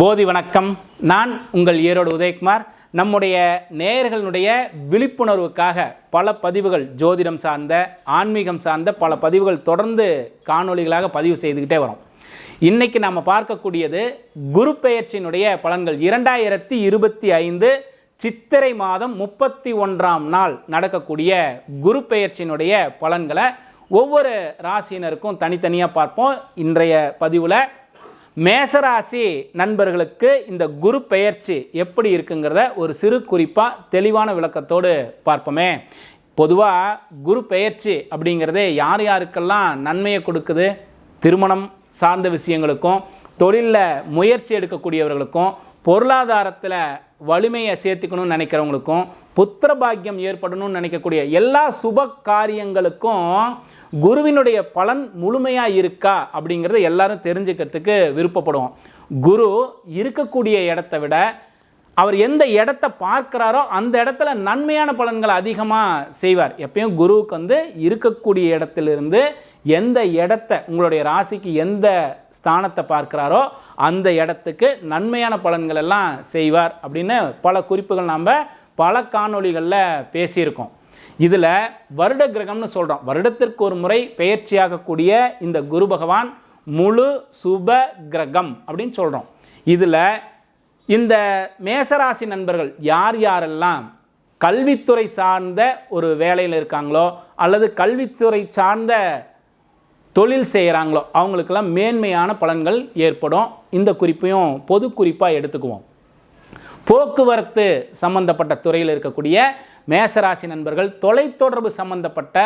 போதி வணக்கம். நான் உங்கள் ஈரோடு உதயகுமார். நம்முடைய நேயர்களுடைய விழிப்புணர்வுக்காக பல பதிவுகள் ஜோதிடம் சார்ந்த ஆன்மீகம் சார்ந்த பல பதிவுகள் தொடர்ந்து காணொளிகளாக பதிவு செய்துக்கிட்டே வரோம். இன்னைக்கு நாம் பார்க்கக்கூடியது குரு பெயர்ச்சியினுடைய பலன்கள். இரண்டாயிரத்தி இருபத்தி ஐந்து சித்திரை மாதம் முப்பத்தி ஒன்றாம் நாள் நடக்கக்கூடிய குரு பெயர்ச்சியினுடைய பலன்களை ஒவ்வொரு ராசியினருக்கும் தனித்தனியாக பார்ப்போம். இன்றைய பதிவில் மேசராசி நண்பர்களுக்கு இந்த குரு பெயர்ச்சி எப்படி இருக்குங்கிறத ஒரு சிறு குறிப்பாக தெளிவான விளக்கத்தோடு பார்ப்போமே. பொதுவாக குரு பெயர்ச்சி அப்படிங்கிறதே யார் யாருக்கெல்லாம் நன்மையை கொடுக்குது? திருமணம் சார்ந்த விஷயங்களுக்கும் தொழிலில் முயற்சி எடுக்கக்கூடியவர்களுக்கும் பொருளாதாரத்தில் வலிமையை சேர்த்துக்கணும்னு நினைக்கிறவங்களுக்கும் புத்திர பாக்கியம் ஏற்படணும்னு நினைக்கக்கூடிய எல்லா சுப காரியங்களுக்கும் குருவினுடைய பலன் முழுமையாக இருக்கா அப்படிங்கிறத எல்லாரும் தெரிஞ்சுக்கிறதுக்கு விருப்பப்படுவோம். குரு இருக்கக்கூடிய இடத்த விட அவர் எந்த இடத்த பார்க்குறாரோ அந்த இடத்துல நன்மையான பலன்களை அதிகமாக செய்வார். எப்பயும் குருவுக்கு வந்து இருக்கக்கூடிய இடத்திலிருந்து எந்த இடத்த உங்களுடைய ராசிக்கு எந்த ஸ்தானத்தை பார்க்குறாரோ அந்த இடத்துக்கு நன்மையான பலன்கள் எல்லாம் செய்வார் அப்படின்னு பல குறிப்புகள் நாம் பல காணொளிகளில் பேசியிருக்கோம். இதில் வருட கிரகம்னு சொல்கிறோம் வருடத்திற்கு ஒரு முறை பெயர்ச்சியாகக்கூடிய இந்த குரு பகவான் முழு சுப கிரகம் அப்படின்னு சொல்கிறோம் இதில் இந்த மேசராசி நண்பர்கள் யார் யாரெல்லாம் கல்வித்துறை சார்ந்த ஒரு வேலையில் இருக்காங்களோ அல்லது கல்வித்துறை சார்ந்த தொழில் செய்கிறாங்களோ அவங்களுக்கெல்லாம் மேன்மையான பலன்கள் ஏற்படும். இந்த குறிப்பையும் பொது குறிப்பாக எடுத்துக்குவோம். போக்குவரத்து சம்பந்தப்பட்ட துறையில் இருக்கக்கூடிய மேசராசி நண்பர்கள் தொலைத்தொடர்பு சம்பந்தப்பட்ட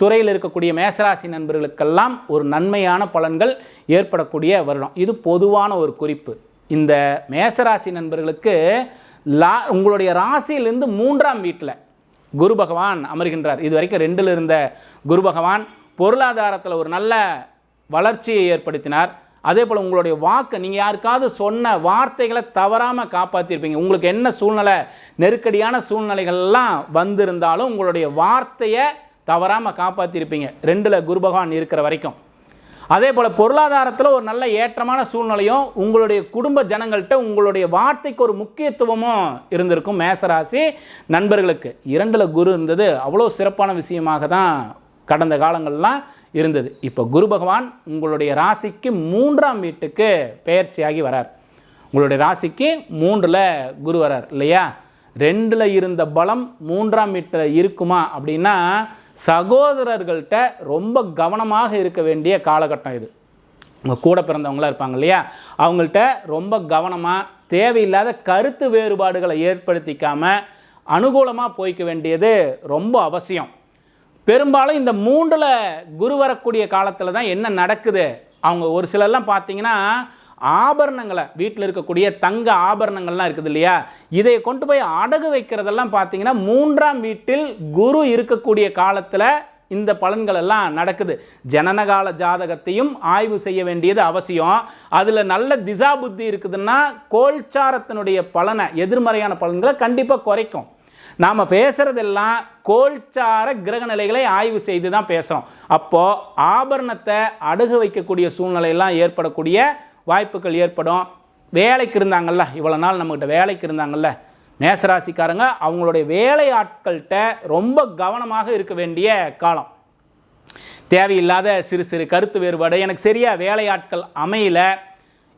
துறையில் இருக்கக்கூடிய மேசராசி நண்பர்களுக்கெல்லாம் ஒரு நன்மையான பலன்கள் ஏற்படக்கூடிய வருடம். இது பொதுவான ஒரு குறிப்பு. இந்த மேசராசி நண்பர்களுக்கு லா உங்களுடைய ராசியிலிருந்து மூன்றாம் வீட்டில் குரு பகவான் அமர்கின்றார். இது வரைக்கும் ரெண்டில் இருந்த குரு பகவான் பொருளாதாரத்தில் ஒரு நல்ல வளர்ச்சியை ஏற்படுத்தினார். அதே போல் உங்களுடைய வாக்கை நீங்கள் யாருக்காவது சொன்ன வார்த்தைகளை தவறாமல் காப்பாற்றிருப்பீங்க உங்களுக்கு என்ன சூழ்நிலை நெருக்கடியான சூழ்நிலைகள்லாம் வந்திருந்தாலும் உங்களுடைய வார்த்தையை தவறாமல் காப்பாற்றிருப்பீங்க ரெண்டில் குரு பகவான் இருக்கிற வரைக்கும். அதே போல் பொருளாதாரத்தில் ஒரு நல்ல ஏற்றமான சூழ்நிலையும் உங்களுடைய குடும்ப ஜனங்கள்கிட்ட உங்களுடைய வார்த்தைக்கு ஒரு முக்கியத்துவமும் இருந்திருக்கும் மேசராசி நண்பர்களுக்கு. இரண்டில் குரு இருந்தது அவ்வளோ சிறப்பான விஷயமாக தான் கடந்த காலங்கள்லாம் இருந்தது. இப்போ குரு பகவான் உங்களுடைய ராசிக்கு மூன்றாம் வீட்டுக்கு பெயர்ச்சியாகி வரார். உங்களுடைய ராசிக்கு மூன்றில் குரு வரார் இல்லையா? ரெண்டில் இருந்த பலம் மூன்றாம் வீட்டில் இருக்குமா அப்படின்னா சகோதரர்கள்ட்ட ரொம்ப கவனமாக இருக்க வேண்டிய காலகட்டம் இது. உங்கள் கூட பிறந்தவங்களாம் இருப்பாங்க இல்லையா? அவங்கள்ட்ட ரொம்ப கவனமாக தேவையில்லாத கருத்து வேறுபாடுகளை ஏற்படுத்திக்காமல் அனுகூலமாக போய்க்க வேண்டியது ரொம்ப அவசியம். பெரும்பாலும் இந்த மூன்றில் குரு வரக்கூடிய காலத்தில் தான் என்ன நடக்குது? அவங்க ஒரு சிலர்லாம் பார்த்தீங்கன்னா ஆபரணங்களை வீட்டில் இருக்கக்கூடிய தங்க ஆபரணங்கள்லாம் இருக்குது இல்லையா? இதை கொண்டு போய் அடகு வைக்கிறதெல்லாம் பார்த்தீங்கன்னா மூன்றாம் வீட்டில் குரு இருக்கக்கூடிய காலத்தில் இந்த பலன்கள் எல்லாம் நடக்குது. ஜனனகால ஜாதகத்தையும் ஆய்வு செய்ய வேண்டியது அவசியம். அதில் நல்ல திசா புத்தி இருக்குதுன்னா கோல்சாரத்தினுடைய பலனை எதிர்மறையான பலன்களை கண்டிப்பாக குறைக்கும். நாம் பேசுகிறதெல்லாம் கோல்சார கிரக நிலைகளை ஆய்வு செய்து தான் பேசுகிறோம் அப்போது ஆபரணத்தை அடகு வைக்கக்கூடிய சூழ்நிலையெல்லாம் ஏற்படக்கூடிய வாய்ப்புகள் ஏற்படும். வேலைக்கு இருந்தாங்கல்ல இவ்வளோ நாள் நம்மக்கிட்ட வேலைக்கு இருந்தாங்கல்ல மேசராசிக்காரங்க அவங்களுடைய வேலை ஆட்கள்கிட்ட ரொம்ப கவனமாக இருக்க வேண்டிய காலம். தேவையில்லாத சிறு சிறு கருத்து வேறுபாடு. எனக்கு சரியாக வேலையாட்கள் அமையல.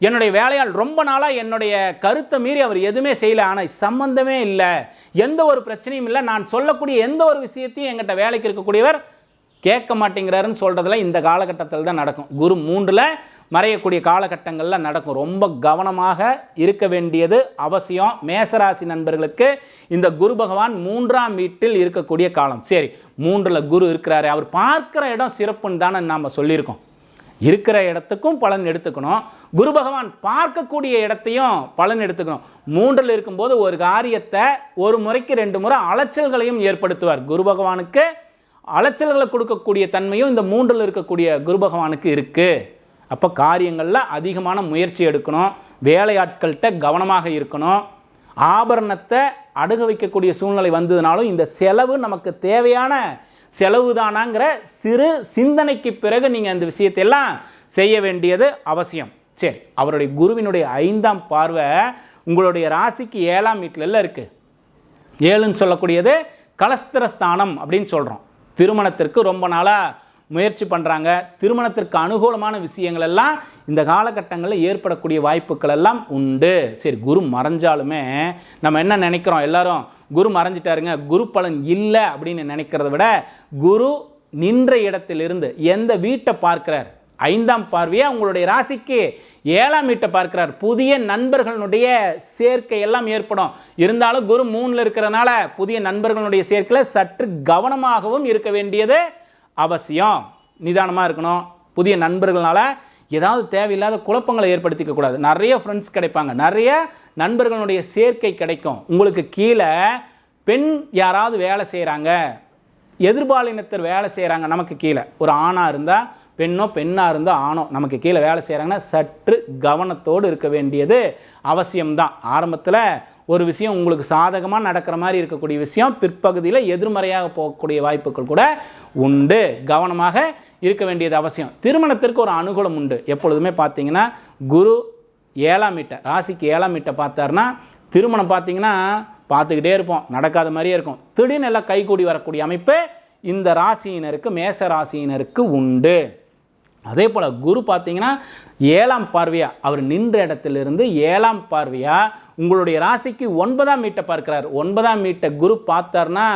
என்னுடைய வேலையாள் ரொம்ப நாளாக என்னுடைய கருத்தை மீறி அவர் எதுவுமே செய்யலை. ஆனால் சம்பந்தமே இல்லை. எந்த ஒரு பிரச்சனையும் இல்லை. நான் சொல்லக்கூடிய எந்த ஒரு விஷயத்தையும் எங்கிட்ட வேலைக்கு இருக்கக்கூடியவர் கேட்க மாட்டேங்கிறாருன்னு சொல்கிறதுல இந்த காலகட்டத்தில் தான் நடக்கும். குரு மூன்றில் மறையக்கூடிய காலகட்டங்களில் நடக்கும். ரொம்ப கவனமாக இருக்க வேண்டியது அவசியம். மேசராசி நண்பர்களுக்கு இந்த குரு பகவான் மூன்றாம் வீட்டில் இருக்கக்கூடிய காலம். சரி மூன்றில் குரு இருக்கிறாரு. அவர் பார்க்குற இடம் சிறப்புன்னு தானே நாம் சொல்லியிருக்கோம். இருக்கிற இடத்துக்கும் பலன் எடுத்துக்கணும். குரு பகவான் பார்க்கக்கூடிய இடத்தையும் பலன் எடுத்துக்கணும். மூன்றில் இருக்கும்போது ஒரு காரியத்தை ஒரு முறைக்கு ரெண்டு முறை அலைச்சல்களையும் ஏற்படுத்துவார். குரு பகவானுக்கு அலைச்சல்களை கொடுக்கக்கூடிய தன்மையும் இந்த மூன்றில் இருக்கக்கூடிய குரு பகவானுக்கு இருக்குது அப்போ காரியங்களில் அதிகமான முயற்சி எடுக்கணும். வேலையாட்கள்கிட்ட கவனமாக இருக்கணும். ஆபரணத்தை அடகு வைக்கக்கூடிய சூழ்நிலை வந்ததுனாலும் இந்த செலவு நமக்கு தேவையான செலவு தானாங்கிற சிறு சிந்தனைக்கு பிறகு நீங்கள் அந்த விஷயத்தையெல்லாம் செய்ய வேண்டியது அவசியம். சரி அவருடைய குருவினுடைய ஐந்தாம் பார்வை உங்களுடைய ராசிக்கு ஏழாம் வீட்டிலெல்லாம் இருக்குது ஏழுன்னு சொல்லக்கூடியது கலஸ்திரஸ்தானம் அப்படின்னு சொல்கிறோம் திருமணத்திற்கு ரொம்ப நாளாக முயற்சி பண்ணுறாங்க திருமணத்திற்கு அனுகூலமான விஷயங்கள் எல்லாம் இந்த காலகட்டங்களில் ஏற்படக்கூடிய வாய்ப்புகள் எல்லாம் உண்டு. சரி குரு மறைஞ்சாலுமே நம்ம என்ன நினைக்கிறோம்? எல்லாரும் குரு மறைஞ்சிட்டாருங்க குரு பலன் இல்லை அப்படின்னு நினைக்கிறத விட குரு நின்ற இடத்திலிருந்து எந்த வீட்டை பார்க்கிறார்? ஐந்தாம் பார்வையை உங்களுடைய ராசிக்கு. ஏழாம் வீட்டை பார்க்கிறார். புதிய நண்பர்களுடைய சேர்க்கை எல்லாம் ஏற்படும். இருந்தாலும் குரு மூணில் இருக்கிறனால புதிய நண்பர்களுடைய சேர்க்கையில் சற்று கவனமாகவும் இருக்க வேண்டியது அவசியம். நிதானமாக இருக்கணும். புதிய நண்பர்களால் ஏதாவது தேவையில்லாத குழப்பங்களை ஏற்படுத்திக்க கூடாது. நிறைய ஃப்ரெண்ட்ஸ் கிடைப்பாங்க. நிறைய நண்பர்களுடைய சேர்க்கை கிடைக்கும். உங்களுக்கு கீழே பெண் யாராவது வேலை செய்கிறாங்க எதிர்பாலினத்தர் வேலை செய்கிறாங்க நமக்கு கீழே. ஒரு ஆணாக இருந்தால் பெண்ணோ பெண்ணாக இருந்தால் ஆணோ நமக்கு கீழே வேலை செய்கிறாங்கன்னா சற்று கவனத்தோடு இருக்க வேண்டியது அவசியம்தான். ஆரம்பத்தில் ஒரு விஷயம் உங்களுக்கு சாதகமாக நடக்கிற மாதிரி இருக்கக்கூடிய விஷயம் பிற்பகுதியில் எதிர்மறையாக போகக்கூடிய வாய்ப்புகள் கூட உண்டு. கவனமாக இருக்க வேண்டியது அவசியம். திருமணத்திற்கு ஒரு அனுகூலம் உண்டு. எப்பொழுதுமே பார்த்தீங்கன்னா குரு ஏழாம் மீட்டை ராசிக்கு ஏழாம் மீட்டை பார்த்தாருன்னா திருமணம் பார்த்தீங்கன்னா பார்த்துக்கிட்டே இருப்போம். நடக்காத மாதிரியே இருக்கும். திடீர்னு எல்லாம் கைகூடி வரக்கூடிய அமைப்பு இந்த ராசியினருக்கு மேச ராசியினருக்கு உண்டு. அதே போல் குரு பார்த்தீங்கன்னா ஏழாம் பார்வையாக அவர் நின்ற இடத்திலிருந்து ஏழாம் பார்வையாக உங்களுடைய ராசிக்கு ஒன்பதாம் மீட்டை பார்க்கிறார். ஒன்பதாம் மீட்டை குரு பார்த்தார்னா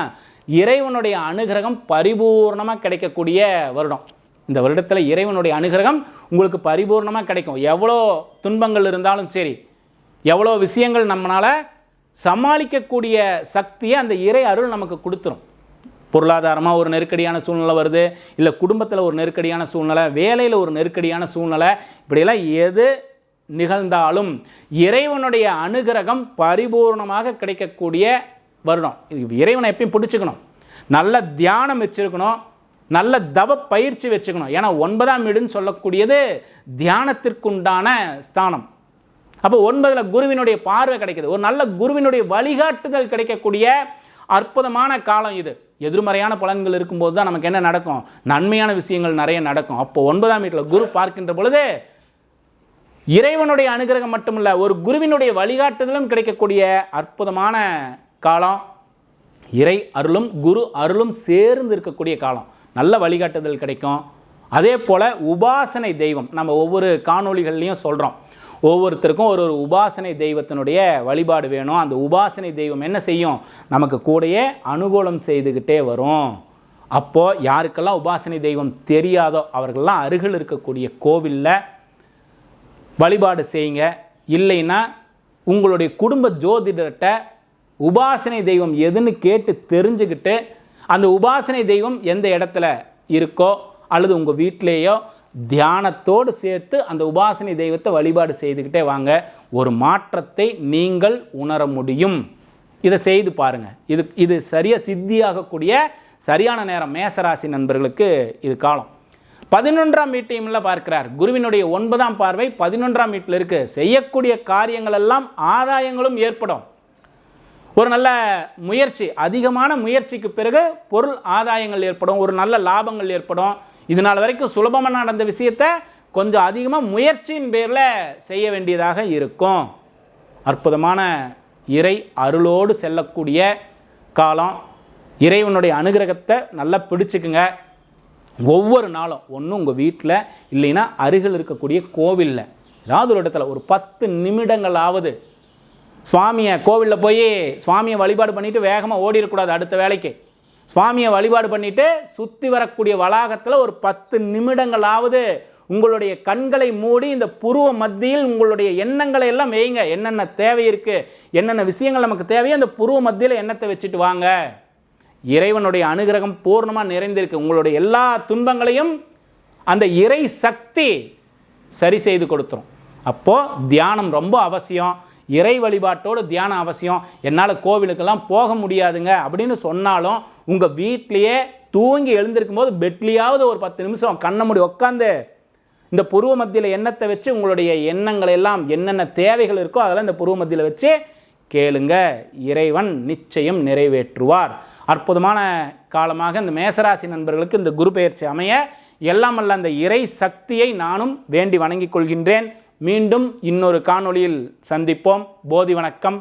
இறைவனுடைய அனுகிரகம் பரிபூர்ணமாக கிடைக்கக்கூடிய வருடம். இந்த வருடத்தில் இறைவனுடைய அனுகிரகம் உங்களுக்கு பரிபூர்ணமாக கிடைக்கும். எவ்வளோ துன்பங்கள் இருந்தாலும் சரி எவ்வளோ விஷயங்கள் நம்மளால் சமாளிக்கக்கூடிய சக்தியை அந்த இறை அருள் நமக்கு கொடுத்துரும். பொருளாதாரமாக ஒரு நெருக்கடியான சூழ்நிலை வருது இல்லை குடும்பத்தில் ஒரு நெருக்கடியான சூழ்நிலை வேலையில் ஒரு நெருக்கடியான சூழ்நிலை இப்படியெல்லாம் எது நிகழ்ந்தாலும் இறைவனுடைய அனுகிரகம் பரிபூர்ணமாக கிடைக்கக்கூடிய வருடம். இது இறைவனை எப்பயும் பிடிச்சிக்கணும். நல்ல தியானம் வச்சுருக்கணும். நல்ல தவ பயிற்சி வச்சுக்கணும். ஏன்னா ஒன்பதாம் வீடுன்னு சொல்லக்கூடியது தியானத்திற்குண்டான ஸ்தானம். அப்போ ஒன்பதில் குருவினுடைய பார்வை கிடைக்கிது. ஒரு நல்ல குருவினுடைய வழிகாட்டுதல் கிடைக்கக்கூடிய அற்புதமான காலம் இது. எதிர்மறையான பலன்கள் இருக்கும்போது தான் நமக்கு என்ன நடக்கும்? நன்மையான விஷயங்கள் நிறைய நடக்கும். அப்போ ஒன்பதாம் வீட்டில் குரு பார்க்கின்ற பொழுது இறைவனுடைய அனுகிரகம் மட்டுமல்ல ஒரு குருவினுடைய வழிகாட்டுதலும் கிடைக்கக்கூடிய அற்புதமான காலம். இறை அருளும் குரு அருளும் சேர்ந்து இருக்கக்கூடிய காலம். நல்ல வழிகாட்டுதல் கிடைக்கும். அதே போல் உபாசனை தெய்வம். நம்ம ஒவ்வொரு காணொளிகள்லையும் சொல்கிறோம் ஒவ்வொருத்தருக்கும் ஒரு ஒரு உபாசனை தெய்வத்தினுடைய வழிபாடு வேணும். அந்த உபாசனை தெய்வம் என்ன செய்யும்? நமக்கு கூடயே அனுகூலம் செய்துக்கிட்டே வரும். அப்போது யாருக்கெல்லாம் உபாசனை தெய்வம் தெரியாதோ அவர்கள்லாம் அருகில் இருக்கக்கூடிய கோவிலில் வழிபாடு செய்யுங்க. இல்லைன்னா உங்களுடைய குடும்ப ஜோதிடர்கிட்ட உபாசனை தெய்வம் எதுன்னு கேட்டு தெரிஞ்சுக்கிட்டு அந்த உபாசனை தெய்வம் எந்த இடத்துல இருக்கோ அல்லது உங்கள் வீட்டிலேயோ தியானத்தோடு சேர்த்து அந்த உபாசனை தெய்வத்தை வழிபாடு செய்துக்கிட்டே வாங்க. ஒரு மாற்றத்தை நீங்கள் உணர முடியும். இதை செய்து பாருங்கள் இது இது சரியாக சித்தியாகக்கூடிய சரியான நேரம் மேசராசி நண்பர்களுக்கு இது காலம். பதினொன்றாம் வீட்டையும்ல பார்க்கிறார். குருவினுடைய ஒன்பதாம் பார்வை பதினொன்றாம் வீட்டில் இருக்குது செய்யக்கூடிய காரியங்கள் எல்லாம் ஆதாயங்களும் ஏற்படும். ஒரு நல்ல முயற்சி அதிகமான முயற்சிக்கு பிறகு பொருள் ஆதாயங்கள் ஏற்படும். ஒரு நல்ல லாபங்கள் ஏற்படும். இது நாள் வரைக்கும் சுலபமாக நடந்த விஷயத்த கொஞ்சம் அதிகமாக முயற்சியின் பேரில் செய்ய வேண்டியதாக இருக்கும். அற்புதமான இறை அருளோடு செல்லக்கூடிய காலம். இறைவனுடைய அனுகிரகத்தை நல்லா பிடிச்சிக்குங்க. ஒவ்வொரு நாளும் ஒன்றும் உங்கள் வீட்டில் இல்லைன்னா அருகில் இருக்கக்கூடிய கோவிலில். ஏதாவது ஒரு இடத்துல ஒரு பத்து நிமிடங்களாவது சுவாமியை கோவிலில் போய் சுவாமியை வழிபாடு பண்ணிவிட்டு வேகமாக ஓடிடக்கூடாது அடுத்த வேலைக்கு. சுவாமியை வழிபாடு பண்ணிவிட்டு சுற்றி வரக்கூடிய வளாகத்தில் ஒரு பத்து நிமிடங்களாவது உங்களுடைய கண்களை மூடி இந்த புருவ மத்தியில் உங்களுடைய எண்ணங்களை எல்லாம் வைங்க என்னென்ன தேவை இருக்குது என்னென்ன விஷயங்கள் நமக்கு தேவையோ அந்த புருவ மத்தியில் எண்ணத்தை வச்சுட்டு வாங்க. இறைவனுடைய அனுகிரகம் பூர்ணமாக நிறைந்திருக்கு. உங்களுடைய எல்லா துன்பங்களையும் அந்த இறை சக்தி சரி செய்து கொடுத்துரும். அப்போது தியானம் ரொம்ப அவசியம். இறை வழிபாட்டோடு தியானம் அவசியம். என்னால் கோவிலுக்கெல்லாம் போக முடியாதுங்க. அப்படின்னு சொன்னாலும் உங்கள் வீட்லேயே தூங்கி எழுந்திருக்கும் போது பெட்லேயாவது ஒரு பத்து நிமிஷம் கண்ணை மூடி உட்காந்து இந்த புருவ மத்தியில் எண்ணத்தை வச்சு உங்களுடைய எண்ணங்கள் எல்லாம் என்னென்ன தேவைகள் இருக்கோ அதெல்லாம் இந்த புருவ மத்தியில் வச்சு கேளுங்க. இறைவன் நிச்சயம் நிறைவேற்றுவார். அற்புதமான காலமாக இந்த மேசராசி நண்பர்களுக்கு இந்த குரு பெயர்ச்சி அமைய எல்லாம் அல்ல அந்த இறை சக்தியை நானும் வேண்டி வணங்கிக் கொள்கின்றேன். மீண்டும் இன்னொரு காணொளியில் சந்திப்போம். போதி வணக்கம்.